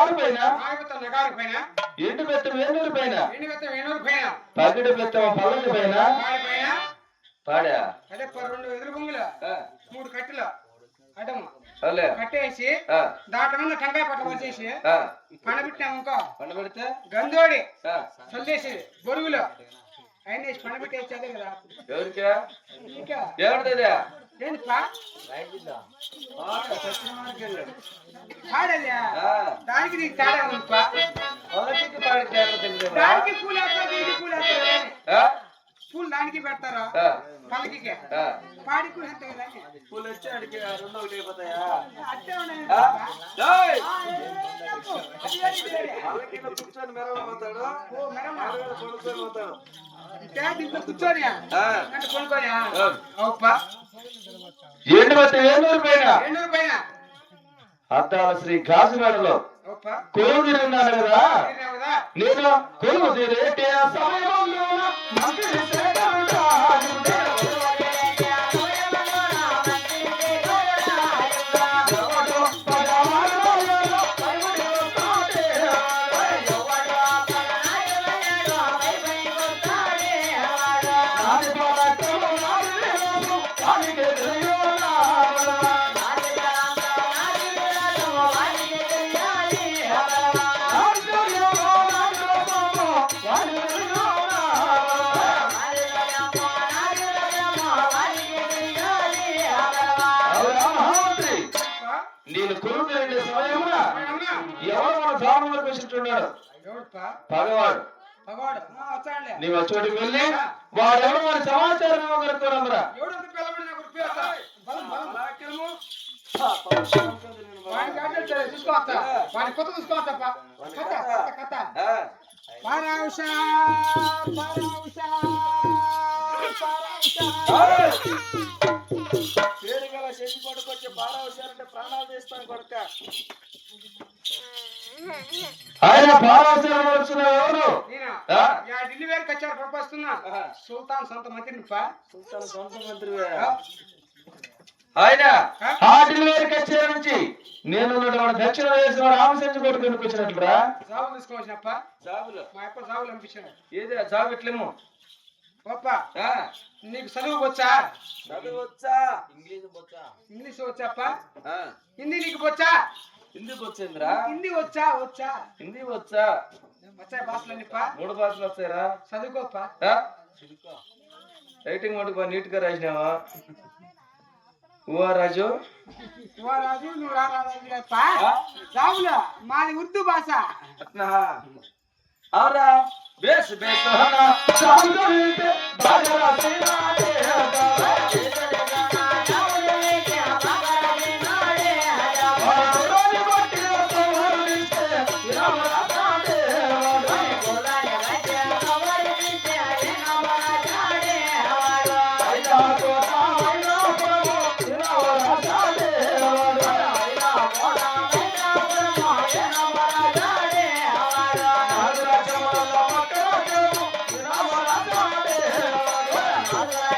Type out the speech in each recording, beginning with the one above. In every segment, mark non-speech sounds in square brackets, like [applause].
నగారు పైన. నాగబెత్తం నగారు పైన ఎండు బెత్తం వేణూరు పైన. ఎండు బెత్తం వేణూరు పైన. పగిడి బెత్తం పల్లకి పైన. వాడి పైన. పాడా. అదే ప- రెండు ఎదురు బొంగులు. మూడు కట్టెలు. కట్టేసి దాంట్లో మీద టెంకాయ పట్ల వచ్చేసి పండబెట్టినాము ఇంకో. పండబెడితే? గంజోడి ఆ, చల్లేసి బొరుగులు. ఎవరిది దానికి? నీకు తేడా తెలియదురా? దానికి పూలు దానికి పెడతారు ఆ, పల్లకి ఆ. పాడి కూడా అంతే కదా పూలు వచ్చి అడిగి రెండు ఒకటి అయిపోతాయా కూర్చొని కొనుక్కొని పోతాడు ఇంకా దీంట్లో కూర్చోని ఆ. అంటే కొనుక్కోని ఆ. అవుపా ఏంటి కూర్చుంటున్నాడు పగవాడు. నీవు ఆ చోటికి వెళ్ళి వాడెవడు మన సమాచారం ఇవ్వగలుగుతారమ్మరా చూసుకోవచ్చా? వాడి కొత్త కథ కథ పారావశాలంటే ప్రాణాలు తీస్తాను కొడుక. ఆయన ఎవరు? నేను? ఆ? యా ఢిల్లీ వేరుకి వచ్చారు పంపిస్తున్నా. సుల్తాన్ సొంత మంత్రిని పా సుల్తాన్ సొంత మంత్రివే ఆయన ఆ? వచ్చే నుంచి నేను దక్షిణ దేశం రామచంద్ర కొడుకు వచ్చినట్లురా జాబులు తీసుకోవచ్చినప్ప జాబులు? మా అప్ప జాబులు పంపించాడు. ఏది జాబు ఎట్లేమో? గొప్ప నీకు చదువు వచ్చా చదువు వచ్చా ఇంగ్లీష్ వచ్చా ఇంగ్లీష్ వచ్చాప్ప హిందీ నీకు వచ్చా హిందీకి వచ్చిందిరా? హిందీ వచ్చా వచ్చా. హిందీ వచ్చా? వచ్చాయి భాషలన్నప్ప మూడు భాషలు వస్తాయిరా చదువుకోప్ప ఆ? రైటింగ్ మటుకు నీట్గా రాసినావా? రాజు రాజు నువ్వు రాజు మాది ఉర్దూ భాష. అవురా బేస్ బేస్ చేయొచ్చు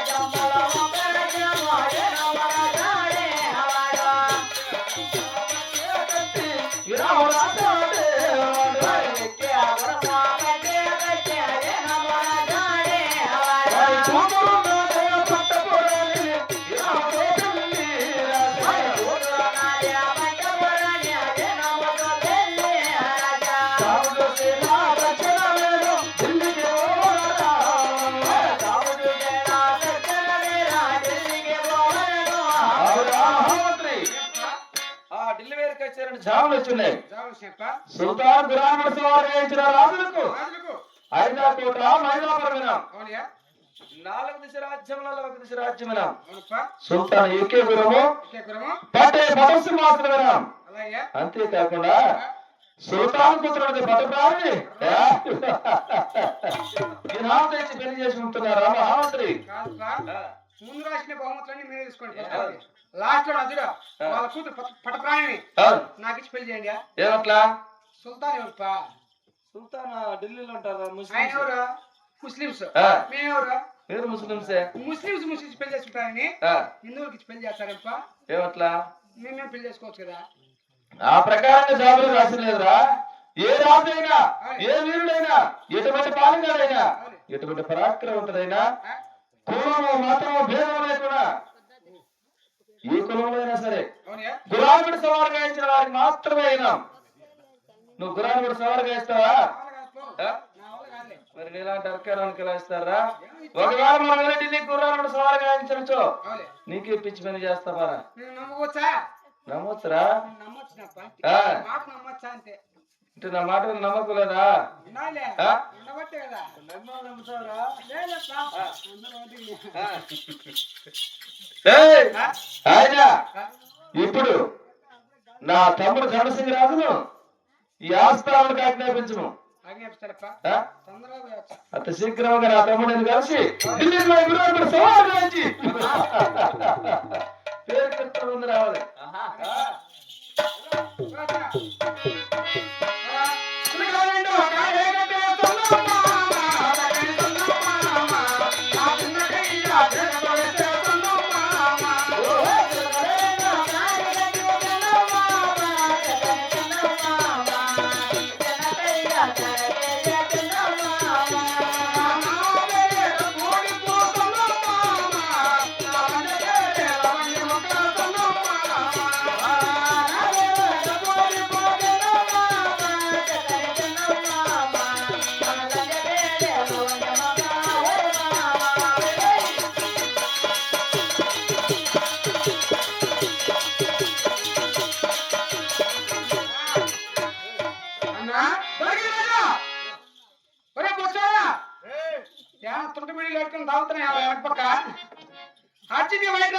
Vamos, vamos, జాములు వచ్చినాయి సుల్తాన్ ఇచ్చిన రాజులకు నాలుగు దిశ రాజ్యములలో ఒక దిశ సుల్తాన్ ఏకే గురము అంతేకాకుండా సుల్తాన్ తెచ్చి పెళ్ళి చేసి ఉంటున్నారా మహామంత్రి? ముందు రాసిన బహుమతులన్నీ మీరే తీసుకోండి లాస్ట్లో అదుడు వాళ్ళ కూతురు పట- పటప్రాణిని అవును. నాకు ఇచ్చి పెళ్ళి చేయండి ఏమట్లా సుల్తాన్ ఎవరుపా సుల్తాన్ ఢిల్లీలో ఉంటారా? ఆయన ఎవరు? ముస్లిమ్స్. మేమెవరు మీరు ముస్లింసే ముస్లిమ్స్? ముస్లిమ్స్ పెళ్ళి చేసుకుంటారని. హిందువులకి ఇచ్చి పెళ్ళి చేస్తారప్ప. ఏమట్లా మేమేం పెళ్ళి చేసుకోవచ్చు కదా? ఆ ప్రకారంగా జాబులు రాసలేదురా ఏ రాజైనా ఏ వీరుడైనా ఎటువంటి పాలకుడైనా ఎటువంటి పరాక్రమవంతుడైనా కులము మతము భేదం లేకుండా ఏ కులంలో అయినా సరే గులాబీడు సవాలు గాయించిన వారికి మాత్రమే అయినా నువ్వు గులాబీడు సవాలు గాయిస్తావా కాదులే మరి నీలాంటి అర్కారానికి ఎలా ఇస్తారా? ఒకవేళ మన ఢిల్లీ గుర్రాలను సవాలు గాయించవచ్చు నీకే పిచ్చి పని చేస్తావా? నేను నమ్మవచ్చా నమ్మొచ్చురా? నా మాట మీద నమ్మకం లేదా వినాలే ఆ? ఉండబట్టే కదా నమ్ముతావురా లేదప్పా అందరూ ఒకటి. ఏయ్! ఆ? ఆయన? ఇప్పుడు నా తమ్ముడు ధనసింగ్ రాజును ఈ ఆస్థానానికి ఆజ్ఞాపించము ఆజ్ఞాపిస్తారప్ప ఆ? తొందరగా పోయొచ్చు అంత శీఘ్రంగా నా తమ్ముడిని కలిసి ఢిల్లీకి [laughs] పక్క ఆర్చిది బయట